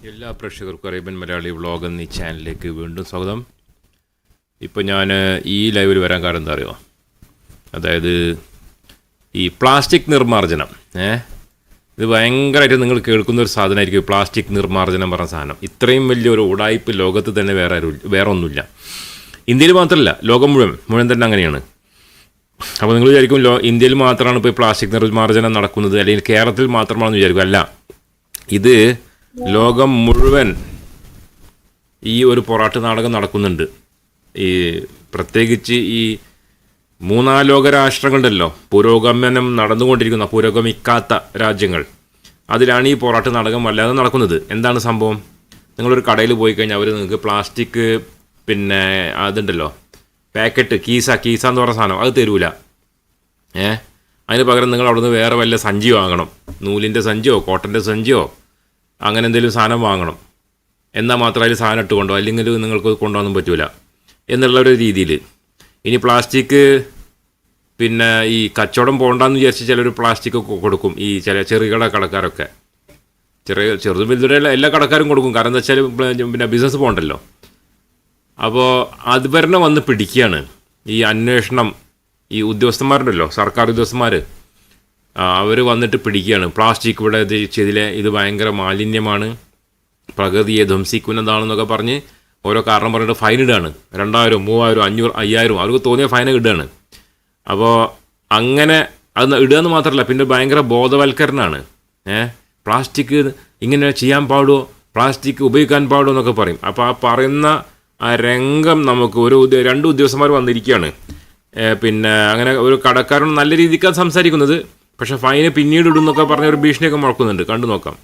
എല്ലാ പ്രേക്ഷകർക്കും Arabian Malayali vlog എന്നീ ചാനലിലേക്ക് വീണ്ടും സ്വാഗതം. ഇപ്പോൾ ഞാൻ ഈ ലൈവിൽ വരാൻ കാരണം എന്താ അറിയുമോ അതായത് ഈ പ്ലാസ്റ്റിക് നിർമ്മാർജനം ഏ? ഇത് ഭയങ്കരമായിട്ട് നിങ്ങൾ കേൾക്കുന്ന ഒരു സാധനമായിരിക്കും പ്ലാസ്റ്റിക് നിർമ്മാർജനം പറഞ്ഞ സാധനം. ഇത്രയും വലിയൊരു ഉടായ്പ് ലോകത്ത് തന്നെ വേറെ വേറെ ഒന്നുമില്ല. ഇന്ത്യയിൽ മാത്രമല്ല ലോകം മുഴുവൻ മുഴുവൻ തന്നെ അങ്ങനെയാണ്. അപ്പോൾ നിങ്ങൾ വിചാരിക്കും ലോ ഇന്ത്യയിൽ മാത്രമാണ് ഇപ്പോൾ പ്ലാസ്റ്റിക് നിർമ്മാർജനം നടക്കുന്നത് അല്ലെങ്കിൽ കേരളത്തിൽ മാത്രമാണെന്ന് വിചാരിക്കും. അല്ല ഇത് ലോകം മുഴുവൻ ഈ ഒരു പൊറാട്ട് നാടകം നടക്കുന്നുണ്ട്. ഈ പ്രത്യേകിച്ച് ഈ മൂന്നാം ലോക രാഷ്ട്രങ്ങളുണ്ടല്ലോ. പുരോഗമനം നടന്നുകൊണ്ടിരിക്കുന്ന പുരോഗമിക്കാത്ത രാജ്യങ്ങൾ. അതിലാണ് ഈ പൊറാട്ട് നാടകം വല്ലാതെ നടക്കുന്നത്. എന്താണ് സംഭവം? നിങ്ങളൊരു കടയിൽ പോയി കഴിഞ്ഞാൽ അവർ നിങ്ങൾക്ക് പ്ലാസ്റ്റിക് പിന്നെ അതുണ്ടല്ലോ. പാക്കറ്റ് കീസ കീസ എന്ന് പറഞ്ഞ സാധനം. അത് തരൂല. ഏ? അതിന് പകരം നിങ്ങൾ അവിടുന്ന് വേറെ വല്ല സഞ്ചി വാങ്ങണം. നൂലിന്റെ സഞ്ചിയോ കോട്ടന്റെ സഞ്ചിയോ അങ്ങനെ എന്തെങ്കിലും സാധനം വാങ്ങണം. എന്നാൽ മാത്രമേ അതിൽ സാധനം ഇട്ട് കൊണ്ടോ അല്ലെങ്കിൽ നിങ്ങൾക്ക് കൊണ്ടുപോകാനും പറ്റില്ല എന്നുള്ള ഒരു രീതിയിൽ ഇനി പ്ലാസ്റ്റിക് പിന്നെ ഈ കച്ചവടം പോകണ്ടെന്ന് വിചാരിച്ച് ചിലർ പ്ലാസ്റ്റിക് കൊടുക്കും. ഈ ചില ചെറുകിട കടക്കാരൊക്കെ. ചെറിയ ചെറുതും വലുതും എല്ലാ കടക്കാരും കൊടുക്കും. കാരണം എന്താ വെച്ചാൽ പിന്നെ ബിസിനസ് പോകണ്ടല്ലോ. അപ്പോൾ അത് വരണ വന്ന് പിടിക്കുകയാണ് ഈ അന്വേഷണം ഈ ഉദ്യോഗസ്ഥന്മാരുണ്ടല്ലോ സർക്കാർ ഉദ്യോഗസ്ഥന്മാർ അവർ വന്നിട്ട് പിടിക്കുകയാണ്. പ്ലാസ്റ്റിക് ഇവിടെ ഇത് ചെയ്തിലെ ഇത് ഭയങ്കര മാലിന്യമാണ്. പ്രകൃതിയെ ധ്വംസിക്കുന്നതാണെന്നൊക്കെ പറഞ്ഞ് ഓരോ കാരണം പറഞ്ഞിട്ട് ഫൈൻ ഇടുകയാണ് രണ്ടായിരം മൂവായിരം അഞ്ഞൂറ് അയ്യായിരം അവർക്ക് തോന്നിയ ഫൈൻ ഇടുകയാണ് അപ്പോൾ അങ്ങനെ അത് ഇടുക എന്ന് മാത്രമല്ല പിന്നെ ഭയങ്കര ബോധവൽക്കരണമാണ് ഏ? പ്ലാസ്റ്റിക് ഇങ്ങനെ ചെയ്യാൻ പാടുമോ പ്ലാസ്റ്റിക് ഉപയോഗിക്കാൻ പാടുമോ എന്നൊക്കെ പറയും. അപ്പോൾ ആ പറയുന്ന ആ രംഗം നമുക്ക് ഒരു രണ്ട് ഉദ്യോഗസ്ഥന്മാർ വന്നിരിക്കുകയാണ്. പിന്നെ അങ്ങനെ ഒരു കടക്കാരൻ നല്ല രീതിക്കാണ് സംസാരിക്കുന്നത്. പക്ഷെ ഫൈന് പിന്നീട് ഇടുന്നൊക്കെ പറഞ്ഞ ഒരു ഭീഷണിയൊക്കെ മുഴക്കുന്നുണ്ട്. കണ്ടു നോക്കാം.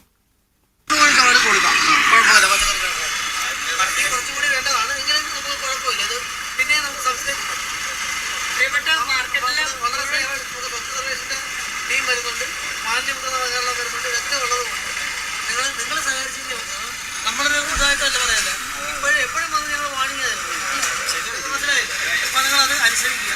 അനുസരിക്കുക.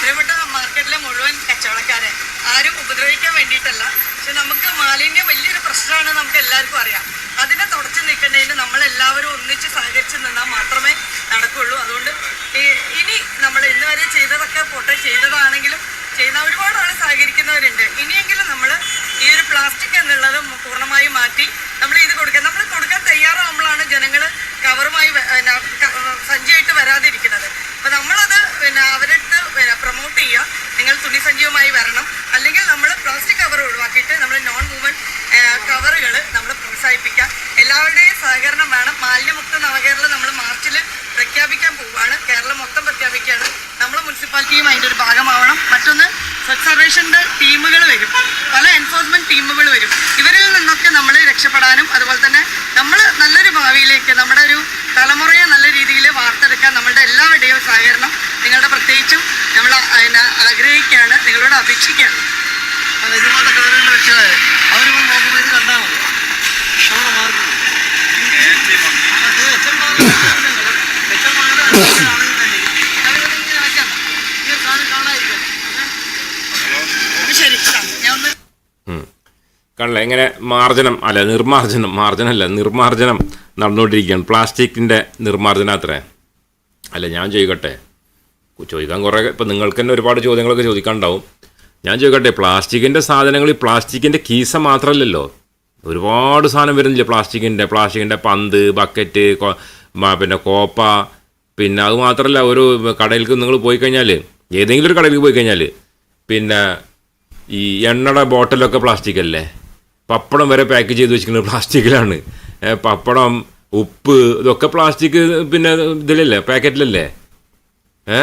പ്രിയപ്പെട്ട മാർക്കറ്റിലെ മുഴുവൻ കച്ചവടക്കാരെ ആരും ഉപദ്രവിക്കാൻ വേണ്ടിയിട്ടല്ല. പക്ഷെ നമുക്ക് മാലിന്യം വലിയൊരു പ്രശ്നമാണ് നമുക്ക് എല്ലാവർക്കും അറിയാം. അതിനെ തുടച്ചു നിൽക്കുന്നതിന് നമ്മളെല്ലാവരും ഒന്നിച്ച് സഹകരിച്ച് നിന്നാൽ മാത്രമേ നടക്കുള്ളൂ അതുകൊണ്ട് ഇനി നമ്മൾ ഇന്ന് വരെ ചെയ്തതൊക്കെ പോട്ടെ. ചെയ്തതാണെങ്കിലും ചെയ്യുന്ന ഒരുപാട് ആൾ സഹകരിക്കുന്നവരുണ്ട്. ഇനിയെങ്കിലും നമ്മൾ ഈ ഒരു പ്ലാസ്റ്റിക് എന്നുള്ളത് പൂർണമായും മാറ്റി നമ്മൾ ഇത് കൊടുക്കുക നമ്മൾ കൊടുക്കാൻ തയ്യാറാകുമ്പോഴാണ് ജനങ്ങൾ കവറുമായി സഞ്ചിയായിട്ട് വരാതിരിക്കുന്നത്. അപ്പം നമ്മളത് പിന്നെ പിന്നെ പ്രൊമോട്ട് ചെയ്യുക. നിങ്ങൾ തുണി സഞ്ചിയുമായി വരണം. അല്ലെങ്കിൽ നമ്മൾ പ്ലാസ്റ്റിക് കവർ ഒഴിവാക്കിയിട്ട് നമ്മൾ നോൺ വുമൺ കവറുകൾ നമ്മൾ പ്രോത്സാഹിപ്പിക്കുക. എല്ലാവരുടെയും സഹകരണം വേണം. മാലിന്യമുക്ത നവകേരളം നമ്മൾ മാർച്ചിൽ പ്രഖ്യാപിക്കാൻ പോവുകയാണ്. കേരളം മൊത്തം പ്രഖ്യാപിക്കുകയാണ്. നമ്മൾ മുനിസിപ്പാലിറ്റിയും അതിന്റെ ഒരു ഭാഗമാവണം. മറ്റൊന്ന് സ്വച്ഛ സർവേഷന്റെ ടീമുകൾ വരും. പല എൻഫോഴ്സ്മെന്റ് ടീമുകൾ വരും. ഇവരിൽ നിന്നൊക്കെ നമ്മൾ രക്ഷപ്പെടാനും അതുപോലെ തന്നെ നമ്മൾ നല്ലൊരു ഭാവിയിലേക്ക് നമ്മുടെ ഒരു തലമുറയെ നല്ല രീതിയിൽ വാർത്തെടുക്കാൻ നമ്മളുടെ എല്ലാവരുടെയും സഹകരണം നിങ്ങളുടെ പ്രത്യേകിച്ചും നമ്മൾ അതിനെ ആഗ്രഹിക്കുകയാണ് നിങ്ങളോട് അപേക്ഷിക്കുകയാണ്. കണ്ടാൽ മതി നമ്മുടെ മാർക്ക് അത് എച്ച് എം എച്ച് എം ആണെങ്കിൽ ഇങ്ങനെ വെക്കാം ഈ ഒരു സാധനം കാണാതിരിക്കും അപ്പൊ ശരി ആ, ഞാൻ ഒന്ന് കണ്ടില്ല എങ്ങനെ മാർജനം അല്ല നിർമാർജനം മാർജനമല്ല നിർമാർജനം നടന്നുകൊണ്ടിരിക്കുകയാണ്. പ്ലാസ്റ്റിക്കിന്റെ നിർമാർജനം അത്രേ. അല്ല ഞാൻ ചോദിക്കട്ടെ. ചോദിക്കാൻ കുറേ ഇപ്പം നിങ്ങൾക്ക് തന്നെ ഒരുപാട് ചോദ്യങ്ങളൊക്കെ ചോദിക്കാനുണ്ടാവും. ഞാൻ ചോദിക്കട്ടെ പ്ലാസ്റ്റിക്കിന്റെ സാധനങ്ങൾ ഈ പ്ലാസ്റ്റിക്കിന്റെ കീസ മാത്രമല്ലല്ലോ ഒരുപാട് സാധനം വരുന്നില്ല പ്ലാസ്റ്റിക്കിന്റെ പ്ലാസ്റ്റിക്കിന്റെ പന്ത് ബക്കറ്റ് പിന്നെ കോപ്പ പിന്നെ അത് മാത്രമല്ല ഒരു കടയിലേക്ക് നിങ്ങൾ പോയി കഴിഞ്ഞാൽ ഏതെങ്കിലും ഒരു കടയിലേക്ക് പോയി കഴിഞ്ഞാൽ പിന്നെ ഈ എണ്ണയുടെ ബോട്ടിലൊക്കെ പ്ലാസ്റ്റിക് അല്ലേ പപ്പടം വരെ പാക്ക് ചെയ്ത് വെച്ചിരിക്കുന്നത് പ്ലാസ്റ്റിക്കിലാണ്. പപ്പടം ഉപ്പ് ഇതൊക്കെ പ്ലാസ്റ്റിക് പിന്നെ ഇതിലല്ലേ പാക്കറ്റിലല്ലേ? ഏ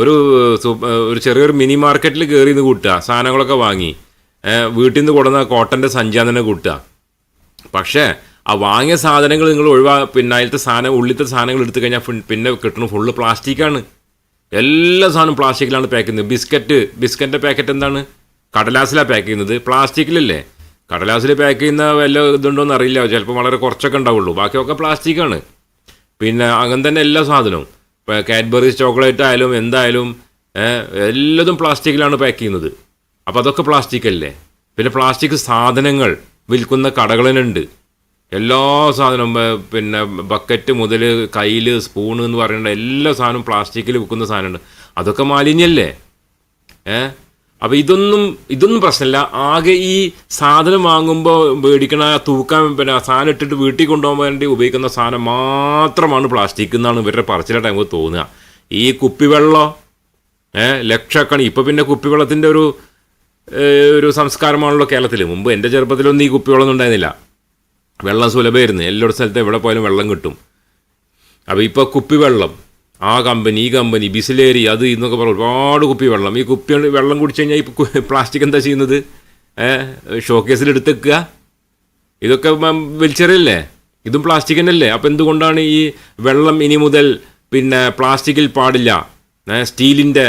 ഒരു ഒരു ചെറിയൊരു മിനി മാർക്കറ്റിൽ കയറി നിന്ന് കൂട്ടുക സാധനങ്ങളൊക്കെ വാങ്ങി. വീട്ടിൽ നിന്ന് കൊടുന്ന കോട്ടന്റെ സഞ്ചാൻ തന്നെ കൂട്ടുക. പക്ഷേ ആ വാങ്ങിയ സാധനങ്ങൾ നിങ്ങൾ ഒഴിവാ പിന്നെ അതിലത്തെ സാധനം ഉള്ളിലത്തെ സാധനങ്ങൾ എടുത്തു കഴിഞ്ഞാൽ പിന്നെ കിട്ടുന്നത് ഫുള്ള് പ്ലാസ്റ്റിക്കാണ്. എല്ലാ സാധനവും പ്ലാസ്റ്റിക്കിലാണ് പാക്ക് ചെയ്യുന്നത്. ബിസ്ക്കറ്റ് ബിസ്ക്കറ്റിന്റെ പാക്കറ്റ് എന്താണ്? കടലാസിലാണ് പാക്ക് ചെയ്യുന്നത്. പ്ലാസ്റ്റിക്കിലല്ലേ? കടലാസിൽ പാക്ക് ചെയ്യുന്ന വല്ല ഇതുണ്ടോ എന്ന് അറിയില്ല. ചിലപ്പോൾ വളരെ കുറച്ചൊക്കെ ഉണ്ടാവുള്ളൂ. ബാക്കിയൊക്കെ പ്ലാസ്റ്റിക്കാണ് പിന്നെ അങ്ങനെ തന്നെ എല്ലാ സാധനവും. ഇപ്പോൾ കാഡ്ബറീസ് ചോക്ലേറ്റ് ആയാലും എന്തായാലും എല്ലതും പ്ലാസ്റ്റിക്കിലാണ് പാക്ക് ചെയ്യുന്നത്. അപ്പോൾ അതൊക്കെ പ്ലാസ്റ്റിക് അല്ലേ? പിന്നെ പ്ലാസ്റ്റിക് സാധനങ്ങൾ വിൽക്കുന്ന കടകളിലുണ്ട്. എല്ലാ സാധനവും പിന്നെ ബക്കറ്റ് മുതൽ കയ്യിൽ സ്പൂൺ എന്ന് പറയുന്ന എല്ലാ സാധനവും പ്ലാസ്റ്റിക്കിൽ വിൽക്കുന്ന സാധനമുണ്ട്. അതൊക്കെ മാലിന്യല്ലേ? ഏ അപ്പോൾ ഇതൊന്നും ഇതൊന്നും പ്രശ്നമില്ല. ആകെ ഈ സാധനം വാങ്ങുമ്പോൾ മേടിക്കണ തൂക്കാൻ പിന്നെ സാധനം ഇട്ടിട്ട് വീട്ടിൽ കൊണ്ടുപോകാൻ വേണ്ടി ഉപയോഗിക്കുന്ന സാധനം മാത്രമാണ് പ്ലാസ്റ്റിക് എന്നാണ് ഇവരുടെ പറച്ചിലായിട്ട് നമുക്ക് തോന്നുക. ഈ കുപ്പിവെള്ളം ഏ ലക്ഷക്കണി ഇപ്പം പിന്നെ കുപ്പിവെള്ളത്തിന്റെ ഒരു ഒരു സംസ്കാരമാണല്ലോ കേരളത്തിൽ മുമ്പ് എന്റെ ചെറുപ്പത്തിലൊന്നും ഈ കുപ്പിവെള്ളം ഉണ്ടായിരുന്നില്ല. വെള്ളം സുലഭമായിരുന്നു. എല്ലാ സ്ഥലത്ത് എവിടെ പോയാലും വെള്ളം കിട്ടും. അപ്പോൾ ഇപ്പോൾ കുപ്പിവെള്ളം ആ കമ്പനി ഈ കമ്പനി ബിസിലേരി അത് ഇന്നൊക്കെ പറഞ്ഞ് ഒരുപാട് കുപ്പി വെള്ളം. ഈ കുപ്പി വെള്ളം കുടിച്ചു കഴിഞ്ഞാൽ ഈ പ്ലാസ്റ്റിക് എന്താ ചെയ്യുന്നത്? ഷോക്കേസിൽ എടുത്തേക്കുക. ഇതൊക്കെ വലിച്ചെറിയല്ലേ? ഇതും പ്ലാസ്റ്റിക് തന്നെയല്ലേ? അപ്പം എന്തുകൊണ്ടാണ് ഈ വെള്ളം ഇനി മുതൽ പിന്നെ പ്ലാസ്റ്റിക്കിൽ പാടില്ല? സ്റ്റീലിന്റെ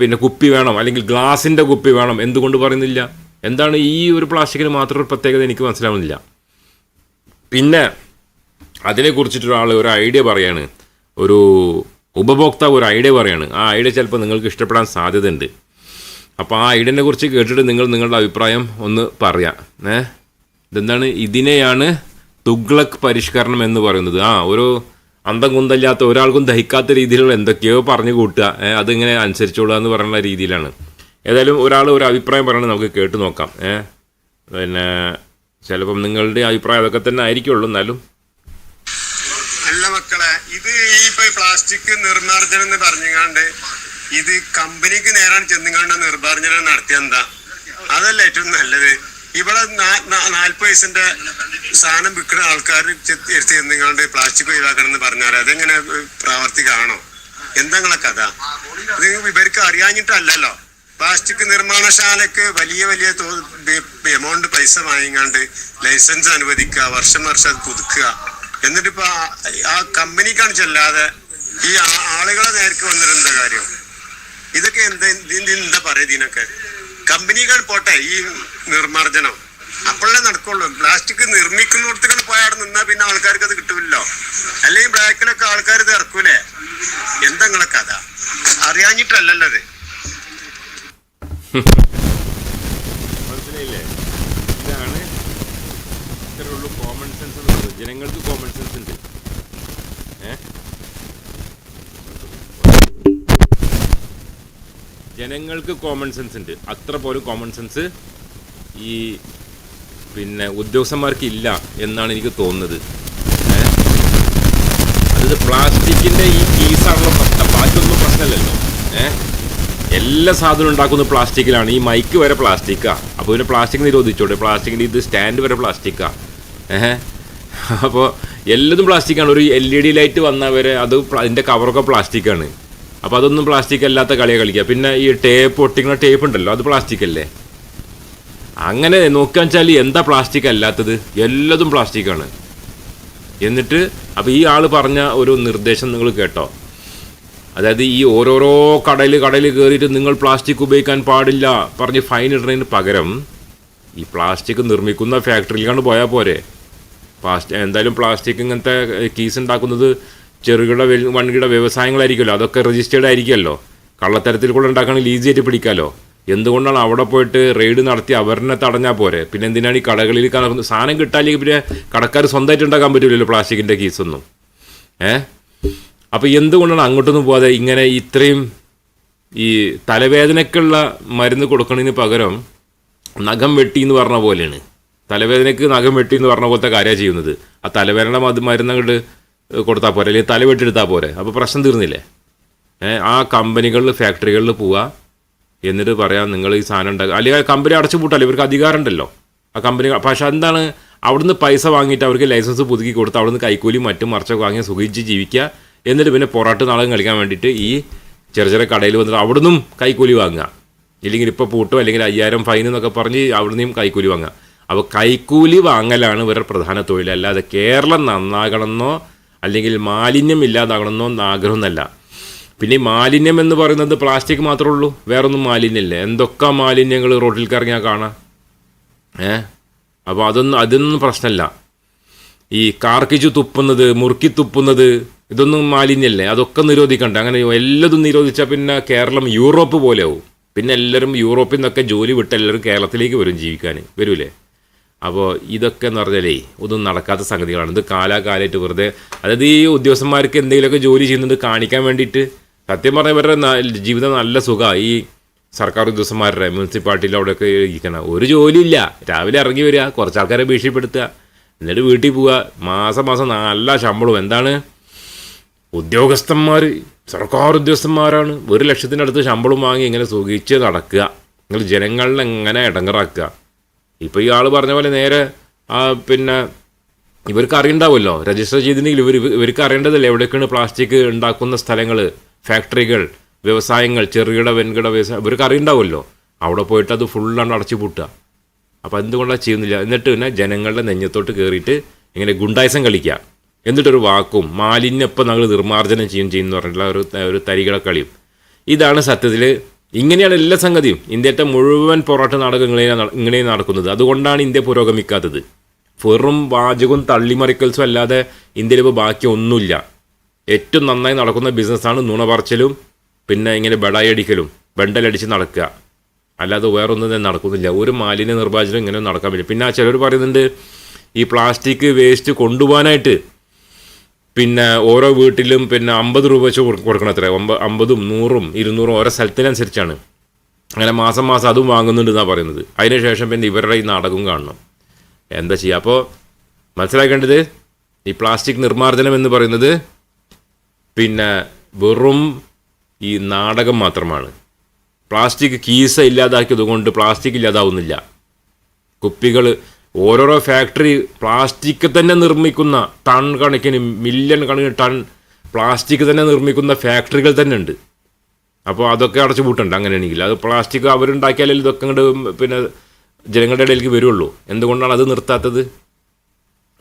പിന്നെ കുപ്പി വേണം അല്ലെങ്കിൽ ഗ്ലാസിന്റെ കുപ്പി വേണം എന്തുകൊണ്ട് പറയുന്നില്ല? എന്താണ് ഈ ഒരു പ്ലാസ്റ്റിക്കിന് മാത്രം ഒരു പ്രത്യേകത എനിക്ക് മനസ്സിലാവുന്നില്ല. പിന്നെ അതിനെക്കുറിച്ചിട്ടൊരാൾ ഒരു ഐഡിയ പറയാണ്. ഒരു ഉപഭോക്താവ് ഒരു ഐഡിയ പറയാണ് ആ ഐഡിയ ചിലപ്പോൾ നിങ്ങൾക്ക് ഇഷ്ടപ്പെടാൻ സാധ്യതയുണ്ട്. അപ്പോൾ ആ ഐഡിയനെ കുറിച്ച് കേട്ടിട്ട് നിങ്ങൾ നിങ്ങളുടെ അഭിപ്രായം ഒന്ന് പറയാം. ഏ? ഇതെന്താണ്? ഇതിനെയാണ് തുഗ്ലക് പരിഷ്കരണം എന്ന് പറയുന്നത്. ആ ഒരു അന്തം കുന്തല്ലാത്ത ഒരാൾക്കും ദഹിക്കാത്ത രീതിയിലുള്ള എന്തൊക്കെയോ പറഞ്ഞു കൂട്ടുക. അതിങ്ങനെ അനുസരിച്ചോളുക എന്ന് പറയുന്ന രീതിയിലാണ്. ഏതായാലും ഒരാൾ ഒരു അഭിപ്രായം പറയണത് നമുക്ക് കേട്ട് നോക്കാം. പിന്നെ ചിലപ്പം നിങ്ങളുടെ അഭിപ്രായം അതൊക്കെ തന്നെ ആയിരിക്കുള്ളൂ. എന്നാലും അല്ല മക്കളെ ഇത് ഇപ്പൊ പ്ലാസ്റ്റിക് നിർമാർജനം എന്ന് പറഞ്ഞുകാണ്ട് ഇത് കമ്പനിക്ക് നേരാണ് ചെന്നുകൊണ്ട് നിർമാർജനം നടത്തിയ എന്താ? അതല്ല ഏറ്റവും നല്ലത്. ഇവിടെ നാൽപ്പത് വയസ്സിന്റെ സാധനം വിൽക്കുന്ന ആൾക്കാർ ചെന്നുകൊണ്ട് പ്ലാസ്റ്റിക് ഒഴിവാക്കണം എന്ന് പറഞ്ഞാൽ അതെങ്ങനെ പ്രാവർത്തികമാണോ? എന്താ നിങ്ങളെ കഥ? ഇത് ഇവർക്ക് അറിയാഞ്ഞിട്ടല്ലല്ലോ. പ്ലാസ്റ്റിക് നിർമ്മാണശാലക്ക് വലിയ വലിയ എമൗണ്ട് പൈസ വാങ്ങിക്കാണ്ട് ലൈസൻസ് അനുവദിക്കുക വർഷം വർഷം പുതുക്കുക. എന്നിട്ട് ഇപ്പൊ ആ- കമ്പനി കമ്പനിക്കാണ് ചെല്ലാതെ ഈ ആളുകളെ നേർക്ക് വന്നിരുന്ന കാര്യം? ഇതൊക്കെ എന്താ എന്താ പറയാ ഇതിനൊക്കെ? കമ്പനികൾ പോട്ടെ ഈ നിർമ്മാർജനം. അപ്പോഴേ നടക്കുള്ളൂ. പ്ലാസ്റ്റിക് നിർമ്മിക്കുന്നിടത്തുകൾ പോയി അവിടെ നിന്നാ പിന്നെ ആൾക്കാർക്ക് അത് കിട്ടൂല്ലോ അല്ലെങ്കിൽ ബ്ലാക്കിലൊക്കെ ആൾക്കാർ ഇത് ഇറക്കൂലേ? എന്താ കഥ? അറിയാഞ്ഞിട്ടല്ലല്ലോ അത് മനസ്സിലായില്ലേ ഇതാണ് ഇത്രയുള്ളൂ കോമൺ സെൻസ് ജനങ്ങൾക്ക് കോമൺ സെൻസ് ഉണ്ട്. ജനങ്ങൾക്ക് കോമൺ സെൻസ് ഉണ്ട്. അത്ര പോലും കോമൺ സെൻസ് ഈ പിന്നെ ഉദ്യോഗസ്ഥന്മാർക്ക് ഇല്ല എന്നാണ് എനിക്ക് തോന്നുന്നത്. അത് അതായത് പ്ലാസ്റ്റിക്കിന്റെ ഈ പീസാണല്ലോ പ്രശ്നം ബാക്കിയൊന്നും പ്രശ്നമല്ലല്ലോ. ഏഹ് എല്ലാ സാധനവും ഉണ്ടാക്കുന്നത് പ്ലാസ്റ്റിക്കിലാണ്. ഈ മൈക്ക് വരെ പ്ലാസ്റ്റിക്കാ. അപ്പോൾ പിന്നെ പ്ലാസ്റ്റിക് നിരോധിച്ചോട്ടെ. പ്ലാസ്റ്റിക്കിന്റെ ഇത് സ്റ്റാൻഡ് വരെ പ്ലാസ്റ്റിക്കാ. ഏഹ് അപ്പോൾ എല്ലതും പ്ലാസ്റ്റിക്കാണ് ഒരു എൽ ഇ ഡി ലൈറ്റ് വന്നവരെ വരെ അത് അതിന്റെ കവറൊക്കെ പ്ലാസ്റ്റിക്കാണ് അപ്പോൾ അതൊന്നും പ്ലാസ്റ്റിക് അല്ലാത്ത കളിയാണ് കളിക്കുക പിന്നെ ഈ ടേപ്പ് ഒട്ടിക്കുന്ന ടേപ്പ് ഉണ്ടല്ലോ അത് പ്ലാസ്റ്റിക് അല്ലേ? അങ്ങനെ നോക്കുകയെന്ന് വെച്ചാൽ എന്താ പ്ലാസ്റ്റിക് അല്ലാത്തത്? എല്ലതും പ്ലാസ്റ്റിക്കാണ് എന്നിട്ട് അപ്പോൾ ഈ ആൾ പറഞ്ഞ ഒരു നിർദ്ദേശം നിങ്ങൾ കേട്ടോ. അതായത് ഈ ഓരോരോ കടയിൽ കടയിൽ കയറിയിട്ട് നിങ്ങൾ പ്ലാസ്റ്റിക് ഉപയോഗിക്കാൻ പാടില്ല പറഞ്ഞ് ഫൈൻ ഇടുന്നതിന് പകരം ഈ പ്ലാസ്റ്റിക് നിർമ്മിക്കുന്ന ഫാക്ടറിയിലാണ് പോയാൽ പോരെ. പ്ലാസ്റ്റിക് എന്തായാലും പ്ലാസ്റ്റിക് ഇങ്ങനത്തെ കീസ് ഉണ്ടാക്കുന്നത് ചെറുകിട വൺകിട വ്യവസായങ്ങളായിരിക്കുമല്ലോ. അതൊക്കെ രജിസ്റ്റേർഡ് ആയിരിക്കുമല്ലോ. കള്ളത്തരത്തിൽ കൂടെ ഉണ്ടാക്കുകയാണെങ്കിൽ ഈസി ആയിട്ട് പിടിക്കാമല്ലോ എന്തുകൊണ്ടാണ് അവിടെ പോയിട്ട് റെയ്ഡ് നടത്തി അവരെ തടഞ്ഞാൽ പോരെ? പിന്നെ എന്തിനാണ് ഈ കടകളിൽ കട- സാധനം കിട്ടാല്ലെങ്കിൽ പിന്നെ കടക്കാർ സ്വന്തമായിട്ട് ഉണ്ടാക്കാൻ പറ്റില്ലല്ലോ പ്ലാസ്റ്റിക്കിന്റെ കീസൊന്നും ഏ? അപ്പോൾ എന്തുകൊണ്ടാണ് അങ്ങോട്ടൊന്നും പോകാതെ ഇങ്ങനെ ഇത്രയും ഈ തലവേദനയ്ക്കുള്ള മരുന്ന് കൊടുക്കുന്നതിന് പകരം നഖം വെട്ടി എന്ന് പറഞ്ഞ പോലെയാണ്? തലവേദനയ്ക്ക് നഖം വെട്ടി എന്ന് പറഞ്ഞ പോലത്തെ കാര്യമാണ് ചെയ്യുന്നത്. ആ തലവേദന മത് മരുന്നങ്ങൾ കൊടുത്താൽ പോരെ. അല്ലെങ്കിൽ തല വെട്ടിയെടുത്താൽ പോരെ. അപ്പോൾ പ്രശ്നം തീർന്നില്ലേ? ആ കമ്പനികളിൽ ഫാക്ടറികളിൽ പോവുക എന്നിട്ട് പറയാം നിങ്ങൾ ഈ സാധനം ഉണ്ടാക്കുക അല്ലെങ്കിൽ ആ കമ്പനി അടച്ചു പൂട്ടല്ലോ ഇവർക്ക് അധികാരം ഉണ്ടല്ലോ. ആ കമ്പനി പക്ഷേ എന്താണ് അവിടുന്ന് പൈസ വാങ്ങിയിട്ട് അവർക്ക് ലൈസൻസ് പുതുക്കി കൊടുത്ത് അവിടുന്ന് കൈക്കൂലി മറ്റും മറിച്ചൊക്കെ വാങ്ങി സുഖിച്ച് ജീവിക്കുക. എന്നിട്ട് പിന്നെ പൊറാട്ട് നാളം കളിക്കാൻ വേണ്ടിയിട്ട് ഈ ചെറിയ ചെറിയ കടയിൽ വന്നിട്ട് അവിടുന്നും കൈക്കൂലി വാങ്ങുക. ഇല്ലെങ്കിൽ ഇപ്പോൾ പൂട്ടും. അല്ലെങ്കിൽ അയ്യായിരം ഫൈൻ എന്നൊക്കെ പറഞ്ഞ് അവിടുന്ന് കൈക്കൂലി വാങ്ങുക. അപ്പോൾ കൈക്കൂലി വാങ്ങലാണ് ഇവരുടെ പ്രധാന തൊഴിൽ. അല്ലാതെ കേരളം നന്നാകണമെന്നോ അല്ലെങ്കിൽ മാലിന്യം ഇല്ലാതാകണമെന്നോ ആഗ്രഹമൊന്നല്ല പിന്നെ മാലിന്യം എന്ന് പറയുന്നത് പ്ലാസ്റ്റിക് മാത്രമേ ഉള്ളൂ. വേറൊന്നും മാലിന്യമില്ല. എന്തൊക്കെ മാലിന്യങ്ങൾ റോഡിൽ കറങ്ങിയാൽ കാണാം? ഏ? അപ്പോൾ അതൊന്നും അതൊന്നും പ്രശ്നമല്ല. ഈ കാർക്കിച്ചു തുപ്പുന്നത് മുറുക്കി തുപ്പുന്നത് ഇതൊന്നും മാലിന്യല്ലേ അതൊക്കെ നിരോധിക്കണ്ട. അങ്ങനെ എല്ലാതും നിരോധിച്ചാൽ പിന്നെ കേരളം യൂറോപ്പ് പോലെ ആവും. പിന്നെ എല്ലാവരും യൂറോപ്പിൽ നിന്നൊക്കെ ജോലി വിട്ട് എല്ലാവരും കേരളത്തിലേക്ക് വരും ജീവിക്കാൻ. വരൂലേ? അപ്പോൾ ഇതൊക്കെ എന്ന് പറഞ്ഞാലേ ഒന്നും നടക്കാത്ത സംഗതികളാണ്. ഇത് കാലാകാലമായിട്ട് വെറുതെ അതായത് ഈ ഉദ്യോഗസ്ഥന്മാർക്ക് എന്തെങ്കിലുമൊക്കെ ജോലി ചെയ്യുന്നുണ്ട് കാണിക്കാൻ വേണ്ടിയിട്ട് സത്യം പറഞ്ഞാൽ ഇവരുടെ ജീവിതം നല്ല സുഖമാണ് ഈ സർക്കാർ ഉദ്യോഗസ്ഥന്മാരുടെ മുനിസിപ്പാലിറ്റിയിൽ അവിടെയൊക്കെ ഇരിക്കണം ഒരു ജോലിയില്ല. രാവിലെ ഇറങ്ങി വരിക കുറച്ച് ആൾക്കാരെ ഭീഷണിപ്പെടുത്തുക എന്നിട്ട് വീട്ടിൽ പോവുക. മാസം മാസം നല്ല ശമ്പളവും എന്താണ്? ഉദ്യോഗസ്ഥന്മാർ സർക്കാർ ഉദ്യോഗസ്ഥന്മാരാണ്. ഒരു ലക്ഷത്തിനടുത്ത് ശമ്പളം വാങ്ങി ഇങ്ങനെ സുഖിച്ച് നടക്കുക. നിങ്ങൾ ജനങ്ങളിൽ എങ്ങനെ ഇടങ്ങറാക്കുക. ഇപ്പോൾ ഈ ആൾ പറഞ്ഞ പോലെ നേരെ പിന്നെ ഇവർക്ക് അറിയണ്ടാവുമല്ലോ. രജിസ്റ്റർ ചെയ്തിട്ടുണ്ടെങ്കിൽ ഇവർ ഇവർക്ക് അറിയേണ്ടതല്ലേ എവിടെയൊക്കെയാണ് പ്ലാസ്റ്റിക് ഉണ്ടാക്കുന്ന സ്ഥലങ്ങൾ ഫാക്ടറികൾ വ്യവസായങ്ങൾ ചെറുകിട വെൻകിട വ്യവസായം ഇവർക്ക് അറിയണ്ടാവുമല്ലോ. അവിടെ പോയിട്ട് അത് ഫുള്ളാണ് അടച്ചു പൂട്ടുക. അപ്പോൾ എന്തുകൊണ്ടാണ് ചെയ്യുന്നില്ല? എന്നിട്ട് പിന്നെ ജനങ്ങളുടെ നെഞ്ഞത്തോട്ട് കയറിയിട്ട് ഇങ്ങനെ ഗുണ്ടായസം കളിക്കുക. എന്നിട്ടൊരു വാക്കും മാലിന്യം ഇപ്പം ഞങ്ങൾ നിർമ്മാർജനം ചെയ്യും ചെയ്യുന്ന പറഞ്ഞിട്ടുള്ള ഒരു ഒരു തരികളെ കളിയും. ഇതാണ് സത്യത്തിൽ ഇങ്ങനെയാണ് എല്ലാ സംഗതിയും. ഇന്ത്യത്തെ മുഴുവൻ പോരാട്ട നാടകം ഇങ്ങനെ നട- നടക്കുന്നത്. അതുകൊണ്ടാണ് ഇന്ത്യ പുരോഗമിക്കാത്തത്. വെറും വാചകവും തള്ളിമറിക്കൽസും അല്ലാതെ ഇന്ത്യയിൽ ഇപ്പോൾ ബാക്കി ഒന്നുമില്ല. ഏറ്റവും നന്നായി നടക്കുന്ന ബിസിനസ്സാണ് നുണ പറച്ചിലും പിന്നെ ഇങ്ങനെ ബടായടിക്കലും ബണ്ടലടിച്ച് നടക്കുക. അല്ലാതെ വേറൊന്നും തന്നെ നടക്കുന്നില്ല. ഒരു മാലിന്യ നിർവാചനം ഇങ്ങനെ നടക്കാൻ പറ്റും പിന്നെ ചിലർ പറയുന്നുണ്ട് ഈ പ്ലാസ്റ്റിക് വേസ്റ്റ് കൊണ്ടുപോകാനായിട്ട് പിന്നെ ഓരോ വീട്ടിലും പിന്നെ അമ്പത് രൂപ വെച്ച് കൊടു- കൊടുക്കണം അത്ര അമ്പതും നൂറും ഇരുന്നൂറും ഓരോ സ്ഥലത്തിനനുസരിച്ചാണ്. അങ്ങനെ മാസം മാസം അതും വാങ്ങുന്നുണ്ട് എന്നാണ് പറയുന്നത് അതിനുശേഷം പിന്നെ ഇവരുടെ ഈ നാടകവും കാണണം. എന്താ ചെയ്യുക അപ്പോൾ മനസ്സിലാക്കേണ്ടത് ഈ പ്ലാസ്റ്റിക് നിർമ്മാർജനം എന്ന് പറയുന്നത് പിന്നെ വെറും ഈ നാടകം മാത്രമാണ്. പ്ലാസ്റ്റിക് കീസ ഇല്ലാതാക്കിയതുകൊണ്ട് പ്ലാസ്റ്റിക് ഇല്ലാതാവുന്നില്ല. കുപ്പികൾ ഓരോരോ ഫാക്ടറി പ്ലാസ്റ്റിക് തന്നെ നിർമ്മിക്കുന്ന ടൺ കണക്കിന് മില്യൺ കണക്കിന് ടൺ പ്ലാസ്റ്റിക് തന്നെ നിർമ്മിക്കുന്ന ഫാക്ടറികൾ തന്നെ ഉണ്ട്. അപ്പോൾ അതൊക്കെ അടച്ചു പൂട്ടുണ്ട് അങ്ങനെയാണെങ്കിൽ. അത് പ്ലാസ്റ്റിക് അവരുണ്ടാക്കിയാലേ ഇതൊക്കെ അങ്ങോട്ട് പിന്നെ ജനങ്ങളുടെ ഇടയിലേക്ക് വരുള്ളൂ. എന്തുകൊണ്ടാണ് അത് നിർത്താത്തത്?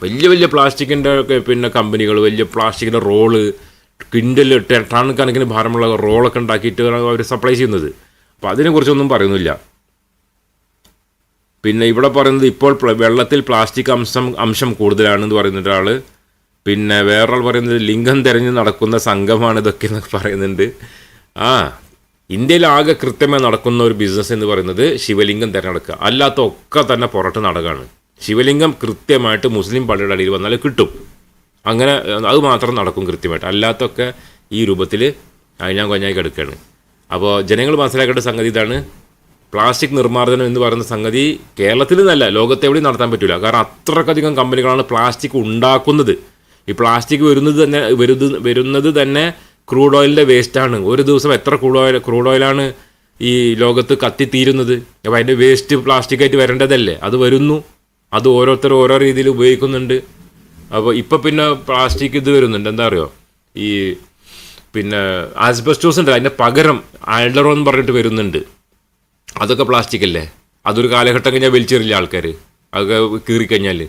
വലിയ വലിയ പ്ലാസ്റ്റിക്കിന്റെ ഒക്കെ പിന്നെ കമ്പനികൾ വലിയ പ്ലാസ്റ്റിക്കിന്റെ റോൾ ക്വിന്റൽ ടൺ കണക്കിന് ഭാരമുള്ള റോളൊക്കെ ഉണ്ടാക്കിയിട്ട് അവർ സപ്ലൈ ചെയ്യുന്നത്. അപ്പോൾ അതിനെക്കുറിച്ചൊന്നും പറയുന്നില്ല. പിന്നെ ഇവിടെ പറയുന്നത് ഇപ്പോൾ വെള്ളത്തിൽ പ്ലാസ്റ്റിക് അംശം അംശം കൂടുതലാണെന്ന് പറയുന്ന ഒരാൾ പിന്നെ വേറൊരാൾ പറയുന്നത് ലിംഗം തിരഞ്ഞ് നടക്കുന്ന സംഘമാണ് ഇതൊക്കെ എന്നൊക്കെ പറയുന്നുണ്ട്. ആ ഇന്ത്യയിൽ ആകെ കൃത്യമായി നടക്കുന്ന ഒരു ബിസിനസ് എന്ന് പറയുന്നത് ശിവലിംഗം തിരഞ്ഞെടുക്കുക. അല്ലാത്ത ഒക്കെ തന്നെ പുറത്ത് നടക്കുകയാണ് ശിവലിംഗം കൃത്യമായിട്ട് മുസ്ലിം പള്ളിയുടെ അടിയിൽ വന്നാൽ കിട്ടും. അങ്ങനെ അത് മാത്രം നടക്കും കൃത്യമായിട്ട്. അല്ലാത്തൊക്കെ ഈ രൂപത്തിൽ അഴിഞ്ഞാൻ കൊഞ്ഞായി കിടക്കുകയാണ് അപ്പോൾ ജനങ്ങൾ മനസ്സിലാക്കേണ്ട സംഗതി ഇതാണ്. പ്ലാസ്റ്റിക് നിർമ്മാർജനം എന്ന് പറയുന്ന സംഗതി കേരളത്തിൽ നിന്നല്ല ലോകത്തെവിടെയും നടത്താൻ പറ്റില്ല കാരണം അത്രക്കധികം കമ്പനികളാണ് പ്ലാസ്റ്റിക് ഉണ്ടാക്കുന്നത്. ഈ പ്ലാസ്റ്റിക് വരുന്നത് തന്നെ വരുന്നത് വരുന്നത് തന്നെ ക്രൂഡ് ഓയിലിന്റെ വേസ്റ്റാണ്. ഒരു ദിവസം എത്ര ക്രൂഡ് ഓയിൽ ക്രൂഡ് ഓയിലാണ് ഈ ലോകത്ത് കത്തിത്തീരുന്നത്? അപ്പോൾ അതിന്റെ വേസ്റ്റ് പ്ലാസ്റ്റിക്കായിട്ട് വരേണ്ടതല്ലേ? അത് വരുന്നു. അത് ഓരോരുത്തർ ഓരോ രീതിയിൽ ഉപയോഗിക്കുന്നുണ്ട്. അപ്പോൾ ഇപ്പം പിന്നെ പ്ലാസ്റ്റിക് ഇത് വരുന്നുണ്ട്. എന്താ അറിയോ? ഈ പിന്നെ ആസ്ബസ്റ്റോസ് ഉണ്ട് അതിന്റെ പകരം ആൽഡറോ എന്ന് പറഞ്ഞിട്ട് വരുന്നുണ്ട്. അതൊക്കെ പ്ലാസ്റ്റിക് അല്ലേ? അതൊരു കാലഘട്ടം കഴിഞ്ഞാൽ വലിച്ചെറില്ല ആൾക്കാർ അതൊക്കെ കീറിക്കഴിഞ്ഞാൽ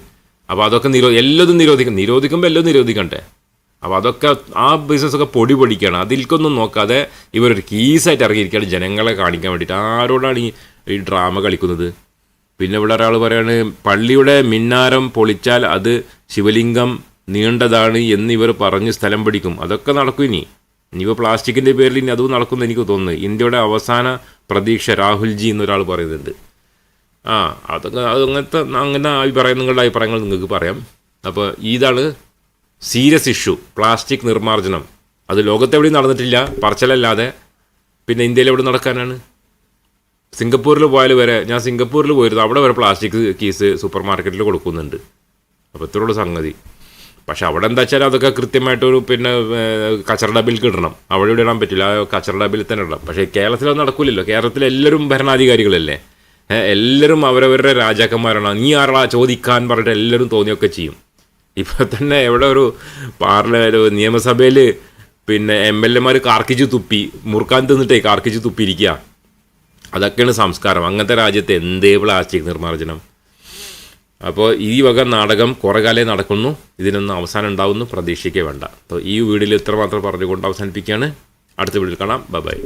അപ്പോൾ അതൊക്കെ നിരോ എല്ലാതും നിരോധിക്കും നിരോധിക്കുമ്പോൾ എല്ലാം നിരോധിക്കണ്ടേ? അപ്പോൾ അതൊക്കെ ആ ബിസിനസ്സൊക്കെ പൊടി പൊടിക്കുകയാണ് അതിൽക്കൊന്നും നോക്കാതെ ഇവരൊരു കീസായിട്ട് ഇറങ്ങിയിരിക്കുകയാണ് ജനങ്ങളെ കാണിക്കാൻ വേണ്ടിയിട്ട്. ആരോടാണ് ഈ ഈ ഡ്രാമ കളിക്കുന്നത്? പിന്നെ ഇവിടെ ഒരാൾ പറയാണ് പള്ളിയുടെ മിന്നാരം പൊളിച്ചാൽ അത് ശിവലിംഗം നീണ്ടതാണ് എന്നിവർ പറഞ്ഞ് സ്ഥലം പിടിക്കും. അതൊക്കെ നടക്കും ഇനി. ഇനിയിപ്പോൾ പ്ലാസ്റ്റിക്കിന്റെ പേരിൽ ഇനി അതും നടക്കുമെന്ന് എനിക്ക് തോന്നുന്നു. ഇന്ത്യയുടെ അവസാന പ്രതീക്ഷ രാഹുൽജി എന്നൊരാൾ പറയുന്നുണ്ട്. ആ അതൊക്കെ അത് അങ്ങനത്തെ അങ്ങനെ അഭിപ്രായം നിങ്ങളുടെ അഭിപ്രായങ്ങൾ നിങ്ങൾക്ക് പറയാം. അപ്പോൾ ഇതാണ് സീരിയസ് ഇഷ്യൂ. പ്ലാസ്റ്റിക് നിർമ്മാർജനം. അത് ലോകത്തെവിടെയും നടന്നിട്ടില്ല. പറച്ചലല്ലാതെ. പിന്നെ ഇന്ത്യയിൽ എവിടെ നടക്കാനാണ്? സിംഗപ്പൂരിൽ പോയാൽ വരെ ഞാൻ സിംഗപ്പൂരിൽ പോയിരുന്നു. അവിടെ വരെ പ്ലാസ്റ്റിക് കീസ് സൂപ്പർ മാർക്കറ്റിൽ കൊടുക്കുന്നുണ്ട്. അപ്പോൾ ഇത്രയുള്ള സംഗതി. പക്ഷെ അവിടെ എന്താ വെച്ചാൽ അതൊക്കെ കൃത്യമായിട്ടൊരു പിന്നെ കച്ചറ ഡബിൽ കിട്ടണം. അവിടെ ഇവിടെ ഇടാൻ പറ്റില്ല. ആ കച്ചറ ഡബിൽ തന്നെ ഇടണം. പക്ഷേ കേരളത്തിൽ അത് നടക്കില്ലല്ലോ കേരളത്തിൽ എല്ലാവരും ഭരണാധികാരികളല്ലേ? എല്ലാവരും അവരവരുടെ രാജാക്കന്മാരാണ്. നീ ആരാ ചോദിക്കാൻ പറഞ്ഞിട്ട് എല്ലാവരും തോന്നിയൊക്കെ ചെയ്യും. ഇപ്പോൾ തന്നെ എവിടെ ഒരു പാർല നിയമസഭയിൽ പിന്നെ എം എൽ എമാർ കാർക്കിച്ച് തുപ്പി മുറുക്കാൻ തിന്നിട്ടേ കാർക്കിച്ച് തുപ്പിയിരിക്കുക അതൊക്കെയാണ് സംസ്കാരം. അങ്ങനത്തെ രാജ്യത്തെ എന്തേ പ്ലാസ്റ്റിക് നിർമ്മാർജനം? അപ്പോൾ ഈ വക നാടകം കുറേ കാലേ നടക്കുന്നു. ഇതിനൊന്നും അവസാനം ഉണ്ടാവുന്നു പ്രതീക്ഷിക്കേ വേണ്ട. അപ്പോൾ ഈ വീഡിയോയിൽ ഇത്രമാത്രം പറഞ്ഞുകൊണ്ട് അവസാനിപ്പിക്കുകയാണ്. അടുത്ത വീഡിയോയിൽ കാണാം. ബൈ